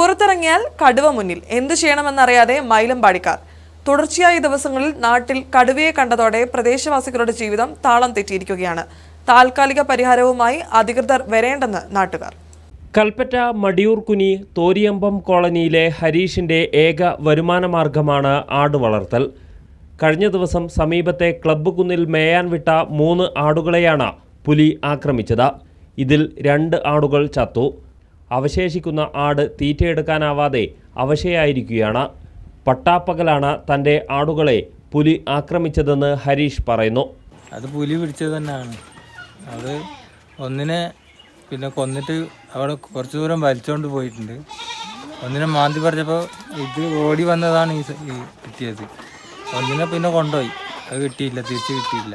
പുറത്തിറങ്ങിയാൽ കടുവ മുന്നിൽ. എന്തു ചെയ്യണമെന്നറിയാതെ മൈലമ്പാടിക്കാർ. തുടർച്ചയായ ദിവസങ്ങളിൽ നാട്ടിൽ കടുവയെ കണ്ടതോടെ പ്രദേശവാസികളുടെ ജീവിതം താളം തെറ്റിയിരിക്കുകയാണ്. താൽക്കാലിക പരിഹാരവുമായി അധികൃതർ വരേണ്ടെന്ന് നാട്ടുകാർ. കൽപ്പറ്റ മടിയൂർകുനി തോരിയമ്പം കോളനിയിലെ ഹരീഷിന്റെ ഏക വരുമാന മാർഗമാണ് ആട് വളർത്തൽ കഴിഞ്ഞ ദിവസം സമീപത്തെ ക്ലബ്ബ് കുന്നിൽ മേയാൻ വിട്ട മൂന്ന് ആടുകളെയാണ് പുലി ആക്രമിച്ചത്. ഇതിൽ രണ്ട് ആടുകൾ ചത്തു. അവശേഷിക്കുന്ന ആട് തീറ്റയെടുക്കാനാവാതെ അവശയായിരിക്കുകയാണ്. പട്ടാപ്പകലാണ് തന്റെ ആടുകളെ പുലി ആക്രമിച്ചതെന്ന് ഹരീഷ് പറയുന്നു. അത് പുലി പിടിച്ചത് തന്നെയാണ്. അത് ഒന്നിനെ പിന്നെ കൊന്നിട്ട് അവിടെ കുറച്ച് ദൂരം വലിച്ചുകൊണ്ട് പോയിട്ടുണ്ട്. ഒന്നിനെ മാന്തി പറഞ്ഞപ്പോൾ ഇത് ഓടി വന്നതാണ് ഈ കിട്ടിയത്. ഒന്നിനെ പിന്നെ കൊണ്ടുപോയി. അത് കിട്ടിയില്ല തിരിച്ച് കിട്ടിയില്ല.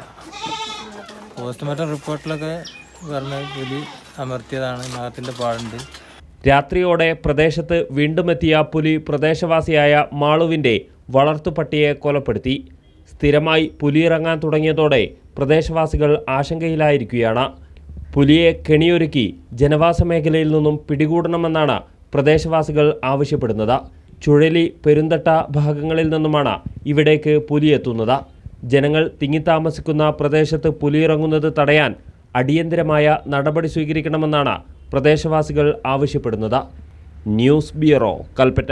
പോസ്റ്റ്മോർട്ടം റിപ്പോർട്ടിലൊക്കെ പറഞ്ഞ പുലി അമർത്തിയതാണ് നാഗത്തിന്റെ പാടുണ്ട്. രാത്രിയോടെ പ്രദേശത്ത് വീണ്ടുമെത്തിയ പുലി പ്രദേശവാസിയായ മാളുവിന്റെ വളർത്തുപട്ടിയെ കൊലപ്പെടുത്തി. സ്ഥിരമായി പുലിയിറങ്ങാൻ തുടങ്ങിയതോടെ പ്രദേശവാസികൾ ആശങ്കയിലായിരിക്കുകയാണ്. പുലിയെ കെണിയൊരുക്കി ജനവാസ മേഖലയിൽ നിന്നും പിടികൂടണമെന്നാണ് പ്രദേശവാസികൾ ആവശ്യപ്പെടുന്നത്. ചുഴലി പെരുന്തട്ട ഭാഗങ്ങളിൽ നിന്നുമാണ് ഇവിടേക്ക് പുലിയെത്തുന്നത്. ജനങ്ങൾ തിങ്ങിത്താമസിക്കുന്ന പ്രദേശത്ത് പുലിയിറങ്ങുന്നത് തടയാൻ അടിയന്തരമായ നടപടി സ്വീകരിക്കണമെന്നാണ് പ്രദേശവാസികൾ ആവശ്യപ്പെടുന്നത്. News bureau Kalpetta.